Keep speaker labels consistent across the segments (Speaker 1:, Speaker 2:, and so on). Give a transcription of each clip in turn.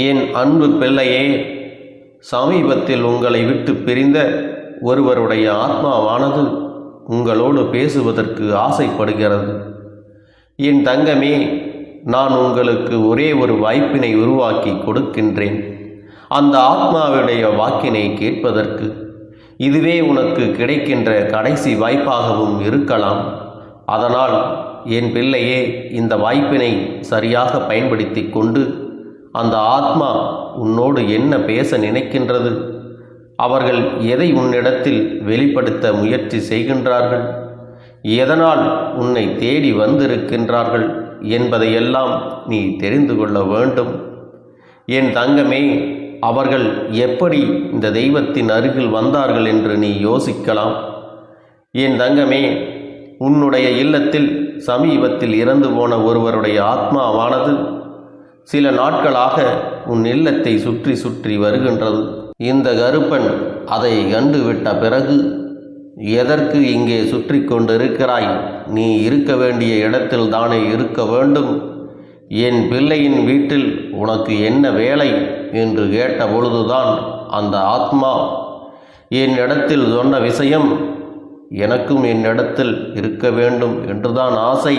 Speaker 1: என் அன்பு பிள்ளையே சமீபத்தில் உங்களை விட்டு பிரிந்த ஒருவருடைய ஆத்மாவானது உங்களோடு பேசுவதற்கு ஆசைப்படுகிறது. என் தங்கமே நான் உங்களுக்கு ஒரே ஒரு வாய்ப்பினை உருவாக்கி கொடுக்கின்றேன். அந்த ஆத்மாவுடைய வாக்கினை கேட்பதற்கு இதுவே உனக்கு கிடைக்கின்ற கடைசி வாய்ப்பாகவும் இருக்கலாம். அதனால் என் பிள்ளையே இந்த வாய்ப்பினை சரியாக பயன்படுத்தி கொண்டு அந்த ஆத்மா உன்னோடு என்ன பேச நினைக்கின்றது? அவர்கள் எதை உன்னிடத்தில் வெளிப்படுத்த முயற்சி செய்கின்றார்கள்? எதனால் உன்னை தேடி வந்திருக்கின்றார்கள் என்பதையெல்லாம் நீ தெரிந்து கொள்ள வேண்டும். என் தங்கமே அவர்கள் எப்படி இந்த தெய்வத்தின் அருகில் வந்தார்கள் என்று நீ யோசிக்கலாம். என் தங்கமே உன்னுடைய இல்லத்தில் சமீபத்தில் இறந்து போன ஒருவருடைய ஆத்மாவானது சில நாட்களாக உன் இல்லத்தை சுற்றி சுற்றி வருகின்றது. இந்த கருப்பன் அதை கண்டுவிட்ட பிறகு எதற்கு இங்கே சுற்றி கொண்டிருக்கிறாய்? நீ இருக்க வேண்டிய இடத்தில் தானே இருக்க வேண்டும். என் பிள்ளையின் வீட்டில் உனக்கு என்ன வேலை? என்று கேட்ட பொழுதுதான் அந்த ஆத்மா என் இடத்தில் சொன்ன விஷயம் எனக்கும் என் இடத்தில் இருக்க வேண்டும் என்றுதான் ஆசை.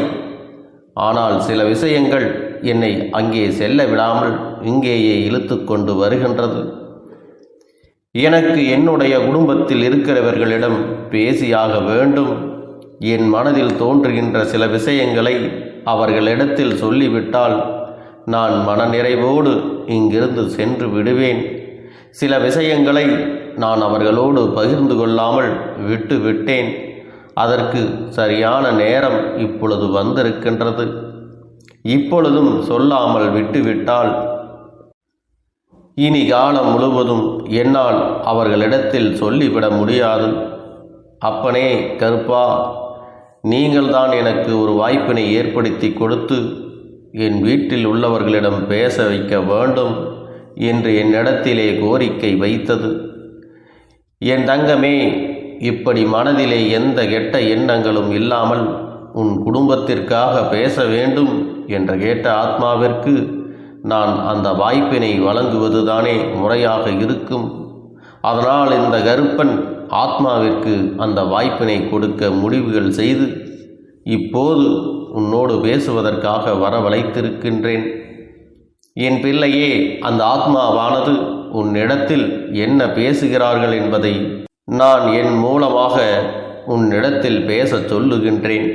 Speaker 1: ஆனால் சில விஷயங்கள் என்னை அங்கே செல்ல விடாமல் இங்கேயே இழுத்து கொண்டு வருகின்றது. எனக்கு என்னுடைய குடும்பத்தில் இருக்கிறவர்களிடம் பேசியாக வேண்டும். என் மனதில் தோன்றுகின்ற சில விஷயங்களை அவர்களிடத்தில் சொல்லிவிட்டால் நான் மனநிறைவோடு இங்கிருந்து சென்று விடுவேன். சில விஷயங்களை நான் அவர்களோடு பகிர்ந்து கொள்ளாமல் விட்டு விட்டேன் அதற்கு சரியான நேரம் இப்பொழுது வந்திருக்கின்றது. இப்பொழுதும் சொல்லாமல் விட்டுவிட்டால் இனி காலம் முழுவதும் என்னால் அவர்களிடத்தில் சொல்லிவிட முடியாது. அப்பனே கருப்பா நீங்கள்தான் எனக்கு ஒரு வாய்ப்பினை ஏற்படுத்தி கொடுத்து என் வீட்டில் உள்ளவர்களிடம் பேச வைக்க வேண்டும் என்று என்னிடத்திலே கோரிக்கை வைத்தது. என் தங்கமே இப்படி மனதிலே எந்த கெட்ட எண்ணங்களும் இல்லாமல் உன் குடும்பத்திற்காக பேச வேண்டும் என்று கேட்ட ஆத்மாவிற்கு நான் அந்த வாய்ப்பினை வழங்குவதுதானே முறையாக இருக்கும். அதனால் இந்த கருப்பன் ஆத்மாவிற்கு அந்த வாய்ப்பினை கொடுக்க முடிவுகள் செய்து இப்போது உன்னோடு பேசுவதற்காக வரவழைத்திருக்கின்றேன். என் பிள்ளையே அந்த ஆத்மாவானது உன்னிடத்தில் என்ன பேசுகிறார்கள் என்பதை நான் என் மூலமாக உன்னிடத்தில் பேசச் சொல்லுகின்றேன்.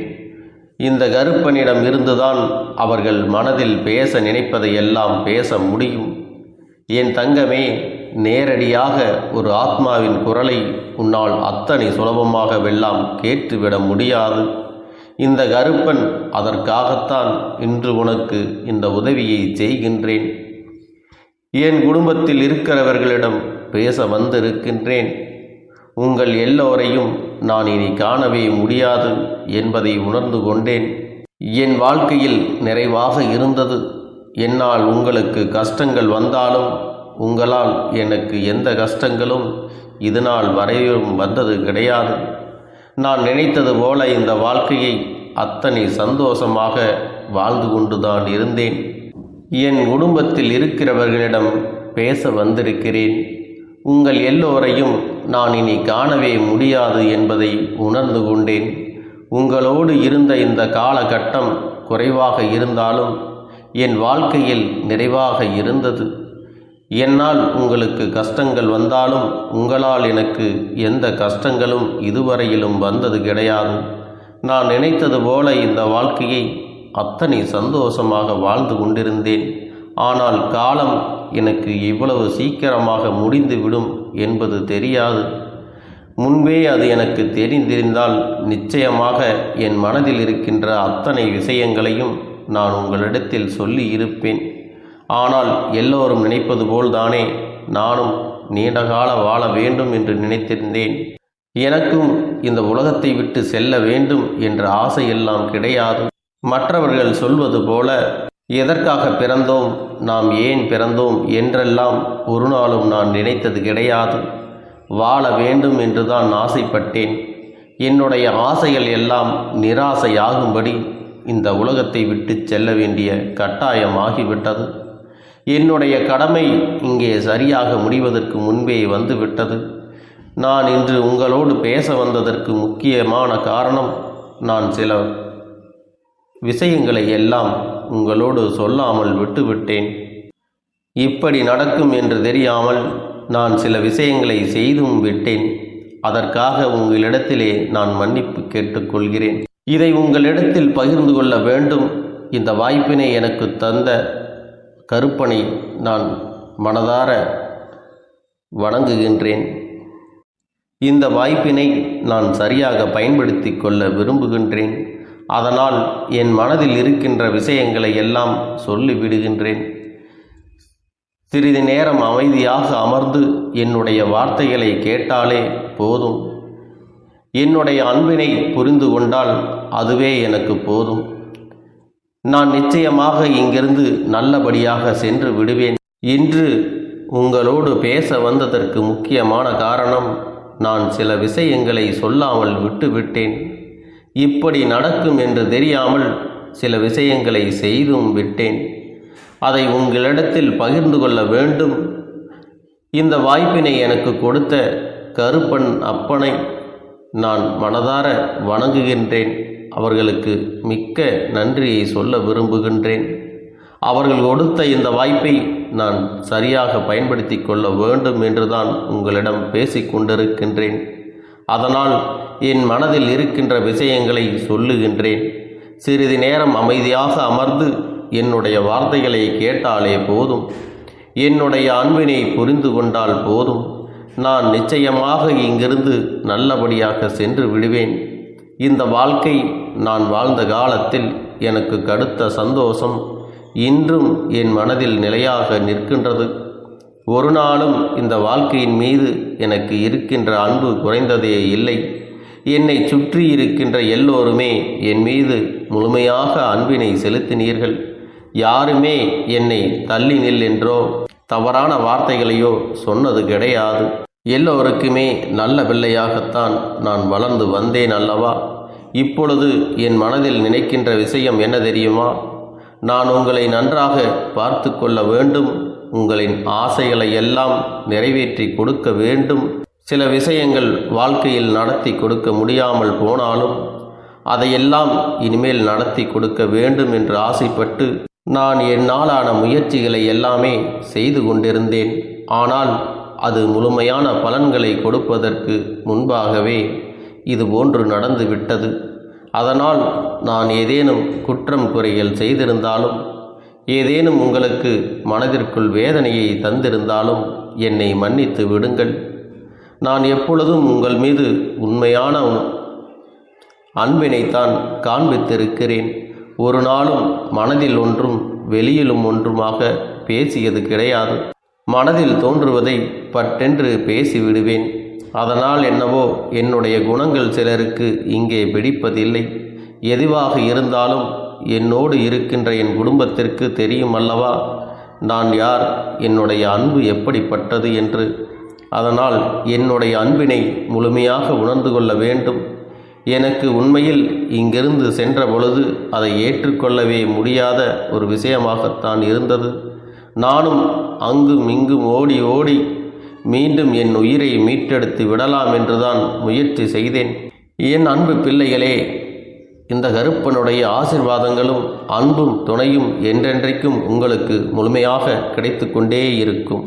Speaker 1: இந்த கருப்பனிடம் இருந்துதான் அவர்கள் மனதில் பேச நினைப்பதை எல்லாம் பேச முடியும். என் தங்கமே நேரடியாக ஒரு ஆத்மாவின் குரலை உன்னால் அத்தனை சுலபமாக வெல்லாம் கேட்டுவிட முடியாது. இந்த கருப்பன் அதற்காகத்தான் இன்று உனக்கு இந்த உதவியை செய்கின்றேன். என் குடும்பத்தில் இருக்கிறவர்களிடம் பேச வந்திருக்கின்றேன். உங்கள் எல்லோரையும் நான் இனி காணவே முடியாது என்பதை உணர்ந்து கொண்டேன். என் வாழ்க்கையில் நிறைவாக இருந்தது. என்னால் உங்களுக்கு கஷ்டங்கள் வந்தாலும் உங்களால் எனக்கு எந்த கஷ்டங்களும் இதுநாள் வரையும் வந்தது கிடையாது. நான் நினைத்தது போல இந்த வாழ்க்கையை அத்தனை சந்தோஷமாக வாழ்ந்து கொண்டுதான் இருந்தேன். என் குடும்பத்தில் இருக்கிறவர்களிடம் பேச வந்திருக்கிறேன். உங்கள் எல்லோரையும் நான் இனி காணவே முடியாது என்பதை உணர்ந்து கொண்டேன். உங்களோடு இருந்த இந்த காலகட்டம் குறைவாக இருந்தாலும் என் வாழ்க்கையில் நிறைவாக இருந்தது. என்னால் உங்களுக்கு கஷ்டங்கள் வந்தாலும் உங்களால் எனக்கு எந்த கஷ்டங்களும் இதுவரையிலும் வந்தது கிடையாது. நான் நினைத்தது போல இந்த வாழ்க்கையை அத்தனை சந்தோஷமாக வாழ்ந்து கொண்டிருந்தேன். ஆனால் காலம் எனக்கு இவ்வளவு சீக்கிரமாக முடிந்துவிடும் என்பது தெரியாது. முன்பே அது எனக்கு தெரிந்திருந்தால் நிச்சயமாக என் மனதில் இருக்கின்ற அத்தனை விஷயங்களையும் நான் உங்களிடத்தில் சொல்லி இருப்பேன். ஆனால் எல்லோரும் நினைப்பது போல்தானே நானும் நீண்டகால வாழ வேண்டும் என்று நினைத்திருந்தேன். எனக்கும் இந்த உலகத்தை விட்டு செல்ல வேண்டும் என்ற ஆசையெல்லாம் கிடையாது. மற்றவர்கள் சொல்வது போல எதற்காக பிறந்தோம்? நாம் ஏன் பிறந்தோம்? என்றெல்லாம் ஒரு நாளும் நான் நினைத்தது கிடையாது. வாழ வேண்டும் என்று தான் ஆசைப்பட்டேன். என்னுடைய ஆசைகள் எல்லாம் நிராசையாகும்படி இந்த உலகத்தை விட்டு செல்ல வேண்டிய கட்டாயம் ஆகிவிட்டது. என்னுடைய கடமை இங்கே சரியாக முடிவதற்கு முன்பே வந்துவிட்டது. நான் இன்று உங்களோடு பேச வந்ததற்கு முக்கியமான காரணம் நான் சில விஷயங்களை எல்லாம் உங்களோடு சொல்லாமல் விட்டுவிட்டேன். இப்படி நடக்கும் என்று தெரியாமல் நான் சில விஷயங்களை செய்தும் விட்டேன். அதற்காக உங்களிடத்திலே நான் மன்னிப்பு கேட்டுக்கொள்கிறேன். இதை உங்களிடத்தில் பகிர்ந்து கொள்ள வேண்டும். இந்த வாய்ப்பினை எனக்கு தந்த கருப்பனை நான் மனதார வணங்குகின்றேன். இந்த வாய்ப்பினை நான் சரியாக பயன்படுத்தி கொள்ள விரும்புகின்றேன். அதனால் என் மனதில் இருக்கின்ற விஷயங்களை எல்லாம் சொல்லிவிடுகின்றேன் சிறிது நேரம் அமைதியாக அமர்ந்து என்னுடைய வார்த்தைகளை கேட்டாலே போதும். என்னுடைய அன்பினை புரிந்து கொண்டால் அதுவே எனக்கு போதும். நான் நிச்சயமாக இங்கிருந்து நல்லபடியாக சென்று விடுவேன். இன்று உங்களோடு பேச வந்ததற்கு முக்கியமான காரணம் நான் சில விஷயங்களை சொல்லாமல் விட்டுவிட்டேன். இப்படி நடக்கும் என்று தெரியாமல் சில விஷயங்களை செய்தும் விட்டேன். அதை உங்களிடத்தில் பகிர்ந்து கொள்ள வேண்டும். இந்த வாய்ப்பினை எனக்கு கொடுத்த கருப்பன் அப்பனை நான் மனதார வணங்குகின்றேன். அவர்களுக்கு மிக்க நன்றியை சொல்ல விரும்புகின்றேன். அவர்கள் கொடுத்த இந்த வாய்ப்பை நான் சரியாக பயன்படுத்தி கொள்ள வேண்டும் என்றுதான் உங்களிடம் பேசிக் கொண்டிருக்கின்றேன். அதனால் என் மனதில் இருக்கின்ற விஷயங்களை சொல்லுகின்றேன். சிறிது நேரம் அமைதியாக அமர்ந்து என்னுடைய வார்த்தைகளை கேட்டாலே போதும். என்னுடைய அன்பினை புரிந்து கொண்டால் போதும். நான் நிச்சயமாக இங்கிருந்து நல்லபடியாக சென்று விடுவேன். இந்த வாழ்க்கை நான் வாழ்ந்த காலத்தில் எனக்கு கடுத்த சந்தோஷம். இன்றும் என் மனதில் நிலையாக நிற்கின்றது. ஒரு நாளும் இந்த வாழ்க்கையின் மீது எனக்கு இருக்கின்ற அன்பு குறைந்ததே இல்லை. என்னை சுற்றி இருக்கின்ற எல்லோருமே என் மீது முழுமையாக அன்பினை செலுத்தினீர்கள். யாருமே என்னை தள்ளி நில் என்றோ தவறான வார்த்தைகளையோ சொன்னது கிடையாது. எல்லோருக்குமே நல்ல பிள்ளையாகத்தான் நான் வளர்ந்து வந்தேன் அல்லவா? இப்பொழுது என் மனதில் நினைக்கின்ற விஷயம் என்ன தெரியுமா? நான் உங்களை நன்றாக பார்த்து கொள்ள வேண்டும். உங்களின் ஆசைகளை எல்லாம் நிறைவேற்றி கொடுக்க வேண்டும். சில விஷயங்கள் வாழ்க்கையில் நடத்தி கொடுக்க முடியாமல் போனாலும் அதையெல்லாம் இனிமேல் நடத்தி கொடுக்க வேண்டும் என்று ஆசைப்பட்டு நான் என்னாலான முயற்சிகளை எல்லாமே செய்து கொண்டிருந்தேன். ஆனால் அது முழுமையான பலன்களை கொடுப்பதற்கு முன்பாகவே இது நடந்துவிட்டது நடந்து விட்டது. அதனால் நான் ஏதேனும் குற்றம் குறைகள் செய்திருந்தாலும் ஏதேனும் உங்களுக்கு மனதிற்குள் வேதனையை தந்திருந்தாலும் என்னை மன்னித்து விடுங்கள். நான் எப்பொழுதும் உங்கள் மீது உண்மையான அன்பினைத்தான் காண்பித்திருக்கிறேன். ஒரு நாளும் மனதில் ஒன்றும் வெளியிலும் ஒன்றுமாக பேசியது கிடையாது. மனதில் தோன்றுவதை பட்டென்று பேசிவிடுவேன். அதனால் என்னவோ என்னுடைய குணங்கள் சிலருக்கு இங்கே பிடிப்பதில்லை. எதுவாக இருந்தாலும் என்னோடு இருக்கின்ற என் குடும்பத்திற்கு தெரியும் அல்லவா? நான் யார்? என்னுடைய அன்பு எப்படிப்பட்டது என்று அதனால் என்னுடைய அன்பினை முழுமையாக உணர்ந்து கொள்ள வேண்டும். எனக்கு உண்மையில் இங்கிருந்து சென்ற பொழுது அதை ஏற்றுக்கொள்ளவே முடியாத ஒரு விஷயமாகத்தான் இருந்தது. நானும் அங்கும் இங்கும் ஓடி ஓடி மீண்டும் என் உயிரை மீட்டெடுத்து விடலாம் என்றுதான் முயற்சி செய்தேன். என் அன்பு பிள்ளைகளே இந்த கருப்பனுடைய ஆசிர்வாதங்களும் அன்பும் துணையும் என்றென்றைக்கும் உங்களுக்கு முழுமையாக கிடைத்து கொண்டே இருக்கும்.